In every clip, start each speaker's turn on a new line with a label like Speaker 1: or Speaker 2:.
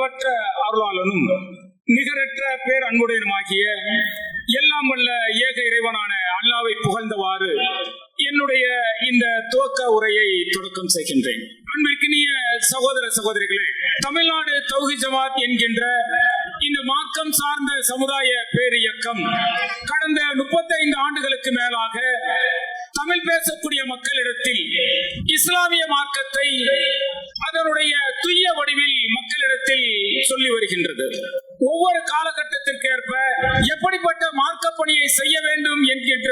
Speaker 1: அளவற்ற அருளாளனும் நிகரற்ற பேர் அன்புடையனுமாகிய எல்லாம் வல்ல ஏக இறைவனான அல்லாவை புகழ்ந்தவாறு என்னுடைய இந்த துவக்க உரையை தொடக்கம் செய்கின்றேன். அன்பிற்கினிய சகோதர சகோதரிகளே தமிழ்நாடு தௌஹி ஜமாத் என்கின்ற இந்த மார்க்கம் சார்ந்த சமுதாய பேரியக்கம் கடந்த முப்பத்தைந்து ஆண்டுகளுக்கு மேலாக தமிழ் பேசக்கூடிய மக்களிடத்தில் இஸ்லாமிய மார்க்கத்தை அதனுடைய துய்ய வடிவில் மக்களிடத்தில் சொல்லி வருகின்றது. ஒவ்வொரு காலகட்டத்திற்கேற்ப எப்படிப்பட்ட மார்க்க பணியை செய்ய வேண்டும் என்கின்ற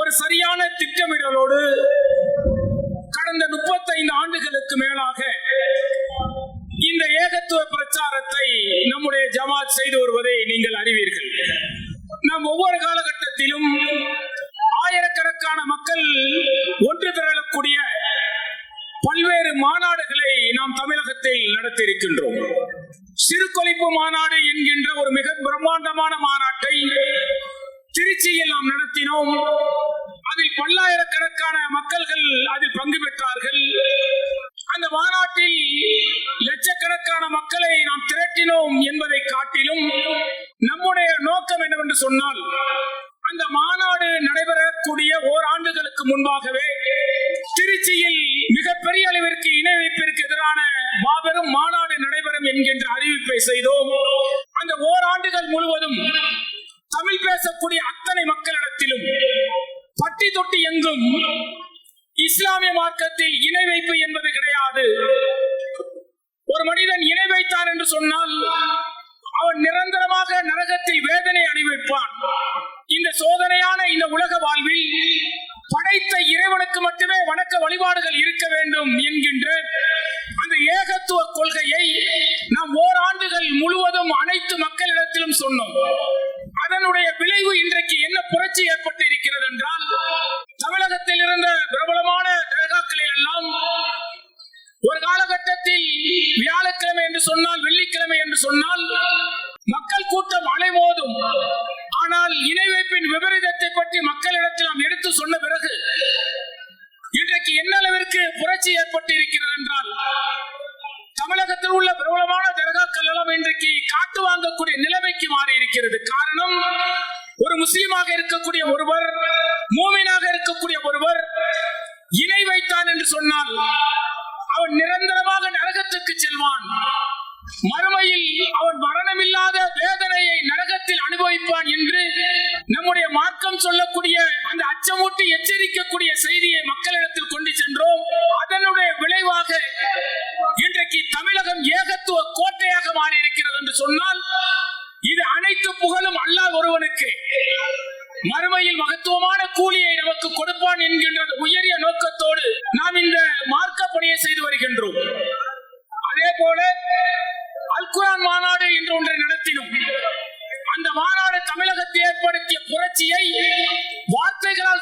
Speaker 1: ஒரு சரியான திட்டமிடலோடு கடந்த முப்பத்தைந்து ஆண்டுகளுக்கு மேலாக இந்த ஏகத்துவ பிரச்சாரத்தை நம்முடைய ஜமாத் செய்து வருவதை நீங்கள் அறிவீர்கள். நாம் ஒவ்வொரு காலகட்டத்திலும் ஆயிரக்கணக்கான மக்கள் ஒன்று திரளக்கூடிய பல்வேறு மாநாடுகளை நாம் தமிழகத்தில் நடத்தியிருக்கின்றோம். சிறுகொழிப்பு மாநாடு என்கின்ற ஒரு மிக பிரம்மாண்டமான மாநாட்டை திருச்சியில் நாம் நடத்தினோம். அதில் பல்லாயிரக்கணக்கான மக்கள்கள் அதில் பங்கு பெற்றார்கள். அந்த மாநாட்டில் லட்சக்கணக்கான மக்களை நாம் திரட்டினோம் என்பதை காட்டிலும் நம்முடைய நோக்கம் என்னவென்று சொன்னால் ஓராண்டுகளுக்கு முன்பாகவே திருச்சியில் மிகப்பெரிய அளவிற்கு இணை வைப்பிற்கு எதிரான மாபெரும் மாநாடு நடைபெறும் என்கின்ற அறிவிப்பை செய்தோம். அந்த ஓராண்டுகள் முழுவதும் தமிழ் பேசக்கூடிய அத்தனை மக்களிடத்திலும் பட்டி தொட்டி எங்கும் இஸ்லாமிய மார்க்கத்தில் இணை வைப்பு என்பது கிடையாது. ஒரு மனிதன் இணை வைத்தான் என்று சொன்னால் அவன் நிரந்தரமாக நரகத்தில் வேதனை அறிவிப்பான். இந்த சோதனையான இந்த உலக வாழ்வில் படைத்த இறைவனுக்கு மட்டுமே வணக்க வழிபாடுகள் இருக்க வேண்டும் என்கின்ற அந்த ஏகத்துவ கொள்கையை நாம் ஓராண்டுகள் முழுவதும் அனைத்து மக்களிடத்திலும் சொன்னோம். பற்றி நாம் எடுத்து சொன்ன பிறகு இன்றைக்கு என்ன அளவிற்கு புரட்சி ஏற்பட்டு இருக்கிறது என்றால் தமிழகத்தில் உள்ள பிரபலமான தர்காக்கள் எல்லாம் இன்றைக்கு காட்டு வாங்கக்கூடிய நிலைமைக்கு மாறி இருக்கிறது காரணம் ஒரு முஸ்லீமாக இருக்கக்கூடிய ஒருவர் மூமினாக இருக்கக்கூடிய ஒருவர் இணை வைத்தான் என்று சொன்னால் அவன் நிரந்தரமாக நரகத்துக்கு செல்வான். மறுமையில் அவன் மரணமில்லாத வேதனையை நரகத்தில் அனுபவிப்பான் என்று எச்சரிக்கக்கூடிய செய்தியை மக்கள்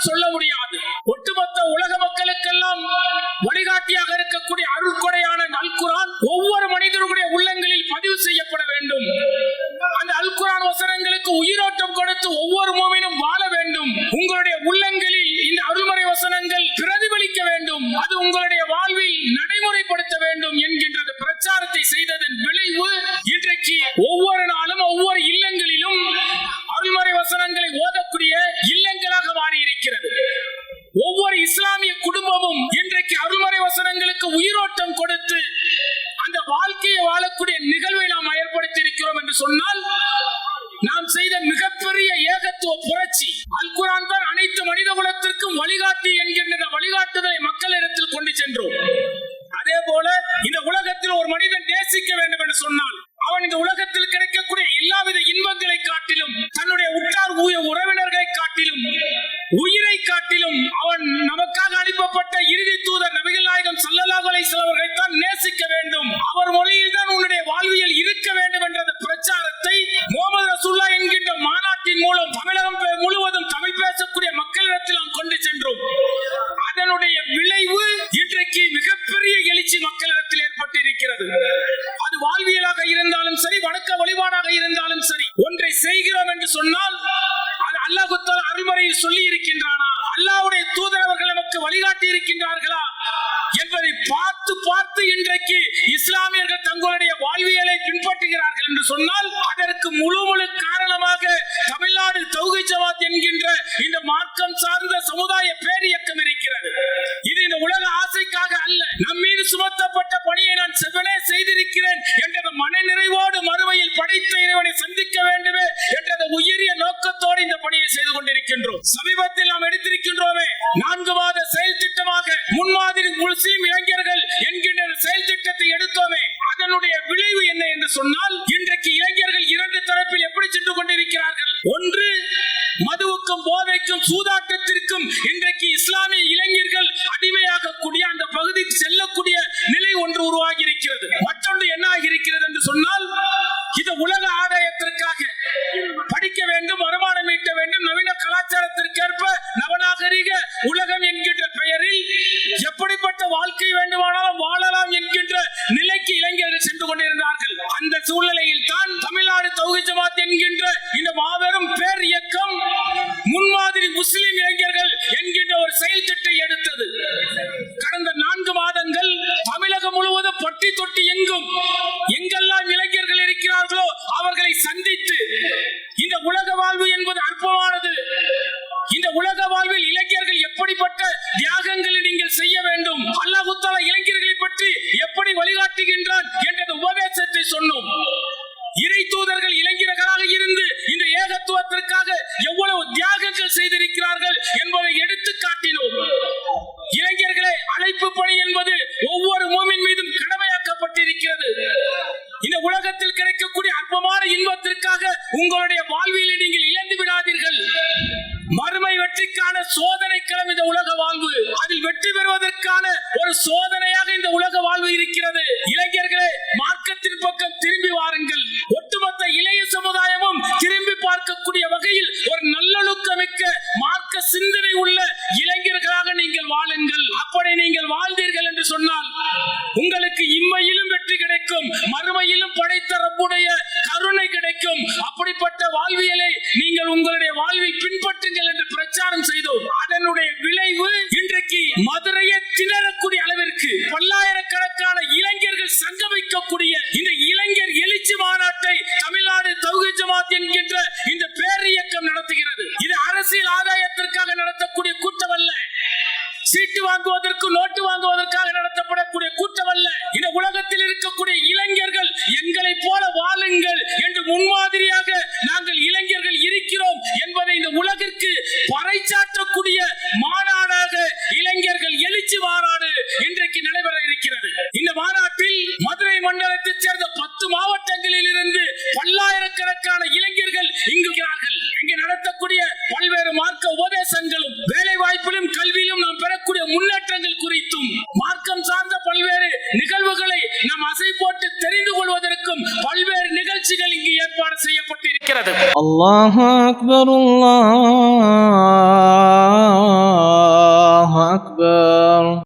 Speaker 1: சொல்ல முடியாது. ஒட்டுமொத்த உலக மக்களுக்கெல்லாம் வழிகாட்டியாக இருக்கக்கூடிய அருள்கொடையான அல்குரான் ஒவ்வொரு மனிதனுடைய உள்ளங்களில் பதிவு செய்யப்பட வேண்டும். அந்த அல்குரான் வசனங்களுக்கு உயிரோட்டம் கொடுத்து ஒவ்வொரு மூவினும் வாழ வேண்டும். உங்களுடைய உள்ளங்களில் இந்த அருள்முறை வசனங்கள் பிரதிபலிக்க வேண்டும். அது உங்களுடைய வாழ்வில் நடைமுறைப்படுத்த வேண்டும் என்கின்ற பிரச்சாரத்தை செய்ததன் விளைவு இன்றைக்கு ஒவ்வொரு நாளும் ஒவ்வொரு இல்லங்களிலும் அருள்முறை வசனங்களை ஓத வசனங்களுக்கு உயிரோட்டம் கொடுத்து அந்த வாழ்க்கையை வாழக்கூடிய நிகழ்வை நாம் ஏற்படுத்தி இருக்கிறோம் என்று சொன்னால் நாம் செய்த மிகப்பெரிய ஏகத்துவ புரட்சி அல் குரான் தான் அனைத்து மனித குலத்திற்கும் வழிகாட்டி என்கின்ற வழிகாட்டுதலை மக்களிடத்தில் கொண்டு சென்றோம். அதே போல இந்த உலகத்தில் ஒரு மனிதன் நேசிக்க வேண்டும் என்று சொன்னால் அவன் இந்த உலகத்தில் கிடைக்கக்கூடிய எல்லாவித இன்பங்களை காட்டிலும் தன்னுடைய உற்றார் உறவினர்களை காட்டிலும் அவர் மொழியில் தான் உன்னுடைய வாழ்வியல் இருக்க வேண்டும் என்ற பிரச்சாரத்தை முகமது ரசுல்லா என்கின்ற மாநாட்டின் மூலம் தமிழகம் முழுவதும் தமிழ் பேசக்கூடிய மக்களிடத்தில் நாம் கொண்டு சென்றோம். அதனுடைய விளைவு இன்றைக்கு மிகப்பெரிய எழுச்சி மக்களிடத்தில் ஏற்பட்டு இருக்கிறது அது வாழ்வியலாக இருந்தாலும் சரி வணக்க வழிபாடாக இருந்தாலும் சரி ஒன்றை செய்கிறோம் என்று சொன்னால் சொன்னால் அதற்கு முழு முழு காரணமாக தமிழ்நாடு தௌகை ஜமாத் என்கின்ற இந்த மார்க்கம் சார்ந்த சமுதாய பேரியக்கம் இருக்கிறது. இது இந்த உலக ஆசைக்காக அல்ல. நம் மீது சுமத்தப்பட்ட பணியை நான் செவனே செய்திருக்கிறேன் என்ற மன நிறைவோடு மறுமையில் படைத்த இறைவனை சந்திக்க வேண்டுமே என்ற உயரிய நோக்கத்தோடு இந்த பணியை செய்து கொண்டிருக்கின்றோம். சமீபத்தில் நாம் எடுத்திருக்கின்றோமே நான்கு மாத செயல் திட்டமாக முன்மாதிரி முஸ்லீம் இளைஞர்கள் என்கின்ற செயல் திட்டத்தை எடுத்தோமே. அதனுடைய விளைவு என்ன என்று சொன்னால் தரப்பில் எப்படி சென்று கொண்டிருக்கிறார்கள்? ஒன்று மதுவுக்கும் போதைக்கும் சூதாட்ட இந்த மாபெரும் பேர் இயக்கம் முன்மாதிரி முஸ்லிம் இளைஞர்கள் என்கின்ற ஒரு செயல் திட்டத்தை எடுத்தது. கடந்த நான்கு மாதங்கள் தமிழகம் முழுவதும் பட்டி தொட்டி எங்கும் எங்கெல்லாம் இளைஞர்கள் இருக்கிறார்களோ அவர்களை சந்தித்து இந்த உலக வாழ்வு என்பது அற்பமானது. இந்த உலக வாழ்வில் இளைஞர்கள் எப்படிப்பட்ட தியாகங்களை நீங்கள் செய்ய வேண்டும் அல்லாஹுத்தாலா இளைஞர்களை பற்றி எப்படி வழிகாட்டுகின்றான் என்ற உபதேசத்தை சொன்னோம். இறை தூதர்கள் இருக்கிறார்கள் என்பதை எடுத்து காட்டினோம். இளைஞர்களை அழைப்பு பணி என்பது ஒவ்வொரு மூமின் மீதும் கடமையாக்கப்பட்டிருக்கிறது. இந்த உலகத்தில் கிடைக்கக்கூடிய அற்பமான இன்பத்திற்காக உங்களுடைய வாழ்வியலை நீங்கள் இழந்து விடாதீர்கள். மறுமை வெற்றிக்கான சோதனை களம் இந்த உலக வாழ்வு. அதில் வெற்றி பெறுவதற்கான ஒரு சோதனையாக இந்த உலக வாழ்வு இருக்கிறது. இளைஞர்களே மார்க்கத்தின் பக்கம் திரும்பி வாருங்கள். ஒட்டுமொத்த இளைய சமுதாயமும் திரும்பி பார்க்கக்கூடிய வகையில் ஒரு நல்லொழுக்கமிக்க மார்க்க சிந்தனை உள்ள இளைஞர்களாக நீங்கள் வாழுங்கள். அப்படி நீங்கள் வாழ்ந்தீர்கள் என்று சொன்னால் உங்களுக்கு இம்மையிலும் வெற்றி கிடைக்கும் மறுமையிலும் படைத்த ரப்புடைய கருணை கிடைக்கும். அப்படிப்பட்ட வாழ்வியலை நீங்கள் உங்களுடைய வாழ்வில் பின்பற்ற சீட்டு வாங்குவதற்கு நோட்டு வாங்குவதற்காக நடத்தப்படக்கூடிய கூட்டம் அல்ல இந்த உலகத்தில் இருக்கக்கூடிய இளைஞர்கள் எங்களை போல வாழுங்கள் என்று முன்மாதிரியாக நாங்கள் இளைஞர்கள் இருக்கிறோம் என்பதை இந்த உலகிற்கு பறைச்சாற்றக்கூடிய மாநாடாக இளைஞர்கள் எழுச்சி மாநாடு இன்றைக்கு நடைபெற இருக்கிறது. இந்த மாநாட்டில் மதுரை மண்டலத்தைச் சேர்ந்த பத்து மாவட்டங்களில் இருந்து பல்லாயிரக்கணக்கான இளைஞர்கள் இங்கு குறித்தும் மார்க்கம் சார்ந்த பல்வேறு நிகழ்வுகளை நம் அசை போட்டு தெரிந்து கொள்வதற்கும் பல்வேறு நிகழ்ச்சிகள் இங்கு ஏற்பாடு செய்யப்பட்டிருக்கிறது.
Speaker 2: அல்லாஹ் அக்பர் அல்லாஹ் அக்பர்.